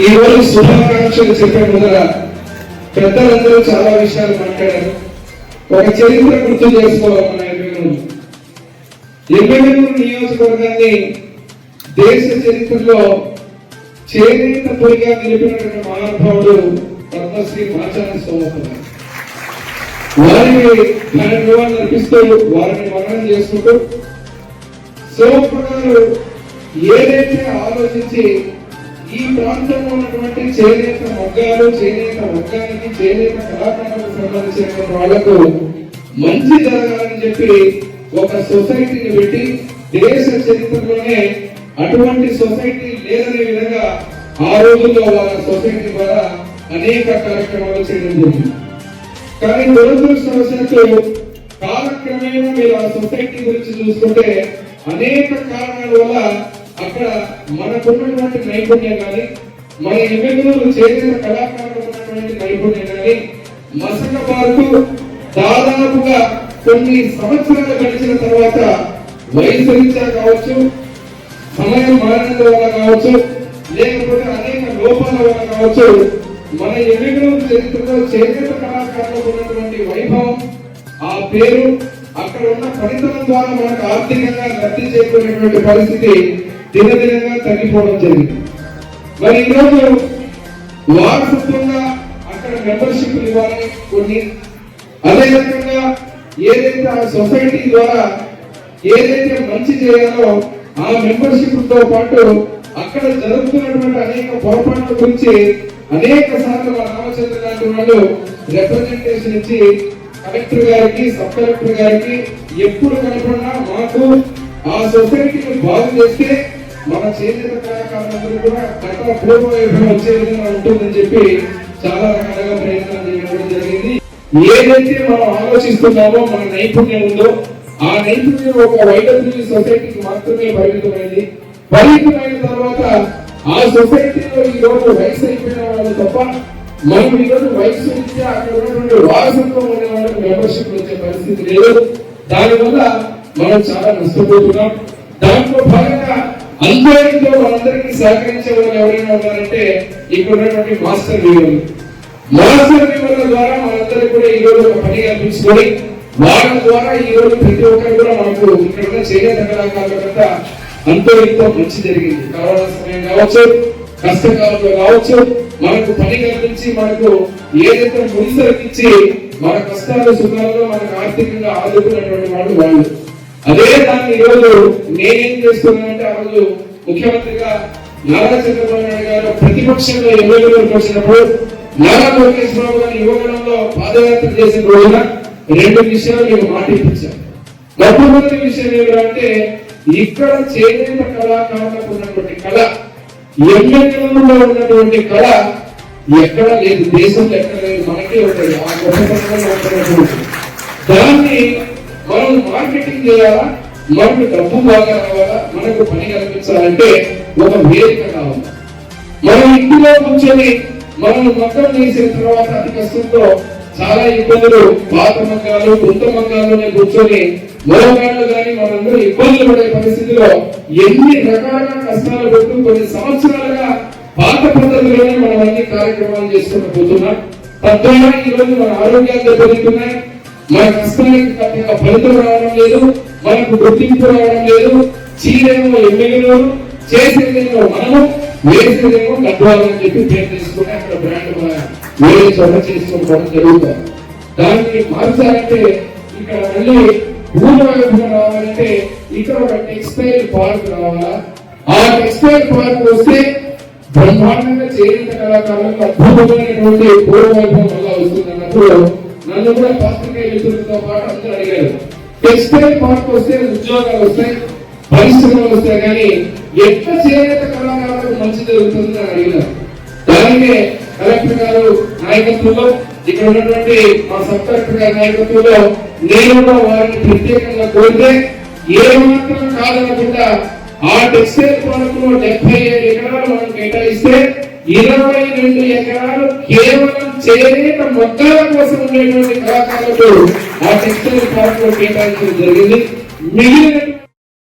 ఈ రోజు శుభాకాంక్షలు చెప్పే ముందర పెద్దలందరూ చాలా విషయాలు మాట్లాడారు. ఒక చరిత్ర గుర్తు చేసుకోవాలి ఎమ్మెల్యేలు ఎమ్మెల్యేలు నియోజకవర్గాన్ని దేశ చరిత్రలో చేనేత పొడిగా నిలిపినటువంటి మహానుభావుడు పద్మశ్రీ మాచాన సోమకుమార్. వారిని ఘన నివాళులు అర్పిస్తూ వారిని మననం చేసుకుంటూ సోమకుమార్ ఏదైతే ఆలోచించి ఈ ప్రాంతంలో ఉన్నటువంటి చేనేత మొగ్గాలు చేనేత మొగ్గానికి చేనేత కళాకారులకు సంబంధించినటువంటి వాళ్ళకు మంచి జరగాలని చెప్పి ఒక సొసైటీని పెట్టి దేశ చరిత్రలోనే అటువంటి సొసైటీ లేదనే విధంగా ఆ రోజుల్లో వాళ్ళ సొసైటీ ద్వారా అనేక కార్యక్రమాలు చేయడం జరిగింది. కానీ దురదృష్టవశాత్తు కాలక్రమేణా మీరు ఆ సొసైటీ గురించి చూసుకుంటే అనేక కారణాల వల్ల అక్కడ మనకున్నటువంటి నైపుణ్యం కానీ మన నిబంధనలు చేసిన కళాకారులు ఉన్నటువంటి నైపుణ్యం కానీ మసక పార్కు దాదాపుగా కొన్ని సంవత్సరాలు గడిచిన తర్వాత వయసు రీత్యా కావచ్చు సమయం మారినందు వల్ల కావచ్చు లేకపోతే అనేక లోపాల వల్ల కావచ్చు మన ఎమ్మెల్యేల చరిత్రలో చేనేత కళాకారులకు ఉన్నటువంటి వైభవం ఆ పేరు అక్కడ ఉన్న ఫలితం ద్వారా మనకు ఆర్థికంగా లబ్ధి చేకూరినటువంటి పరిస్థితి దినదినంగా తగ్గిపోవడం జరిగింది. మరి ఈరోజు వారసత్వంగా అక్కడ మెంబర్షిప్ ఇవ్వాలని కొన్ని అదే రకంగా ఏదైతే ఆ సొసైటీ ద్వారా ఏదైతే మంచి చేయాలో ఆ మెంబర్షిప్తో పాటు అక్కడ జరుగుతున్నటువంటి అనేక పొరపాట్ల గురించి అనేక సార్లు మా రామచంద్ర గారి వాళ్ళు రిప్రజెంటేషన్ ఇచ్చి కలెక్టర్ గారికి సబ్ కలెక్టర్ గారికి ఎప్పుడు కనపడినా మాకు ఆ సొసైటీని బాగు చేస్తే మన చేసిన కళాకారులందరూ కూడా గత పూర్వ వైభవం వచ్చే విధంగా ఉంటుందని చెప్పి చాలా రకాలుగా ప్రయత్నం చేయడం జరిగింది. ఏదైతే మనం ఆలోచిస్తున్నామో మన నైపుణ్యం ఉందో ఆ నైపుణ్యం ఒక వైడబ్ల్యూ సొసైటీకి మాత్రమే పరిమితమైంది. పరిమితమైన తర్వాత ఆ సొసైటీలో ఈ రోజు వయసు అయిపోయిన వాళ్ళు తప్ప మనం ఈరోజు వయసు నుంచి అక్కడ ఉన్నటువంటి వారసత్వం ఉండే వాళ్ళకి మెంబర్షిప్ వచ్చే పరిస్థితి లేదు. దానివల్ల మనం చాలా నష్టపోతున్నాం. దాంట్లో భాగంగా అందరితో మనందరికీ సహకరించే వాళ్ళు ఎవరైనా ఉన్నారంటే ఇక్కడ ఉన్నటువంటి మాస్టర్ వీరులు మాస్టర్ వీరుల ద్వారా మనందరూ కూడా ఈ రోజు ఒక పని కల్పించుకొని వాళ్ళ ద్వారా ఈ రోజు ప్రతి ఒక్కరు కూడా మనకు ఇక్కడ ఉన్న చేనేత అంతో ఎంతో మంచి జరిగింది. కరోనా సమయం కావచ్చు కష్టకాలంలో కావచ్చు మనకు పని కల్పించి మనకు ఏదైతే ముడిసరికిచ్చి మన కష్టాలు సుఖాలలో మనకు ఆర్థికంగా ఆదుకున్నటువంటి వాళ్ళు వాళ్ళు. అదే దాన్ని ఈరోజు నేనేం చేస్తున్నానంటే ఆ రోజు ముఖ్యమంత్రిగా నారా చంద్రబాబు నాయుడు గారు ప్రతిపక్షంలో ఎమ్మెల్యేలకు వచ్చినప్పుడు నారా లోకేష్ బాబు గారి యువగణంలో పాదయాత్ర చేసిన రోజున రెండు విషయాలు నేను మాటిపించాను మొట్టమొదటి విషయం ఏమిటంటే ఇక్కడ చేనేత కళాకారులకు ఉన్నటువంటి కళ ఎమ్మెల్యేలలో ఉన్నటువంటి కళ ఎక్కడ లేదు దేశంలో ఎక్కడ లేదు మనకే ఉంటుంది ఆ గొప్పతనంలో ఉంటున్నటువంటి దాన్ని మనం మార్కెటింగ్ చేయాలా? మనకు డబ్బు బాగా రావాలా? మనకు పని కల్పించాలంటే ఒక వేదిక కావాలి. మనం ఇంటిలో కూర్చొని మనం మొత్తం చేసిన తర్వాత అతి కష్టంతో చాలా ఇబ్బందులు పాత మంగాలు కొత్త మగ్గాల్లోనే కూర్చొని మోగాళ్ళు కానీ మనందరూ ఇబ్బందులు పడే పరిస్థితిలో ఎన్ని రకాలుగా కష్టాలు పెట్టు కొన్ని సంవత్సరాలుగా పాత పద్ధతిలోనే మనం అన్ని కార్యక్రమాలు చేసుకుంటూ పోతున్నాం. తద్వారా ఈరోజు మన ఆరోగ్యాలు దెబ్బతింటున్నాయి. మన కష్టానికి తప్పక ఫలితం రావడం లేదు మనకు గుర్తింపు రావడం లేదు. చీరేమో ఎమ్మెల్యేలు చేసేదేమో మనము వేసేదేమో గడ్వాలని చెప్పి పేరు తీసుకుని అక్కడ బ్రాండ్ మన వేరే చోట చేసుకోవడం జరుగుతుంది. దాన్ని మార్చాలంటే ఇక్కడ మళ్ళీ భూమి రావాలంటే ఇక్కడ ఒక టెక్స్టైల్ పార్క్ రావాలా? ఆ టెక్స్టైల్ పార్క్ వస్తే బ్రహ్మాండంగా చేనేత కళాకారులకు అద్భుతమైనటువంటి పూర్వవైభవం వల్ల వస్తుంది అన్నప్పుడు నన్ను కూడా పాత్రికేయ మిత్రులతో పాటు అందరూ అడిగారు. టెక్స్టైల్ పార్క్ వస్తే ఉద్యోగాలు వస్తాయి పరిశ్రమలు వస్తాయి కానీ ఎట్లా చేనేత కళాకారులకు మంచి జరుగుతుంది అని అడిగినారు. అలాగే కలెక్టర్ గారు నాయకత్వంలో ఇక్కడ ఉన్నటువంటి మా సబ్ కలెక్టర్ గారి నాయకత్వంలో నేను కూడా వారిని ప్రత్యేకంగా కోరితే ఏ మాత్రం కాదనకుండా ఆ టెక్స్టైల్ పార్క్లో డెబ్బై ఏడు ఎకరాలు మనం కేటాయిస్తే ఇరవై రెండు ఎకరాలు కేవలం చేనేత మొక్కల కోసం ఉండేటువంటి కళాకారులకు ఆ టెక్స్టైల్ పార్క్లో కేటాయించడం జరిగింది. మిగిలిన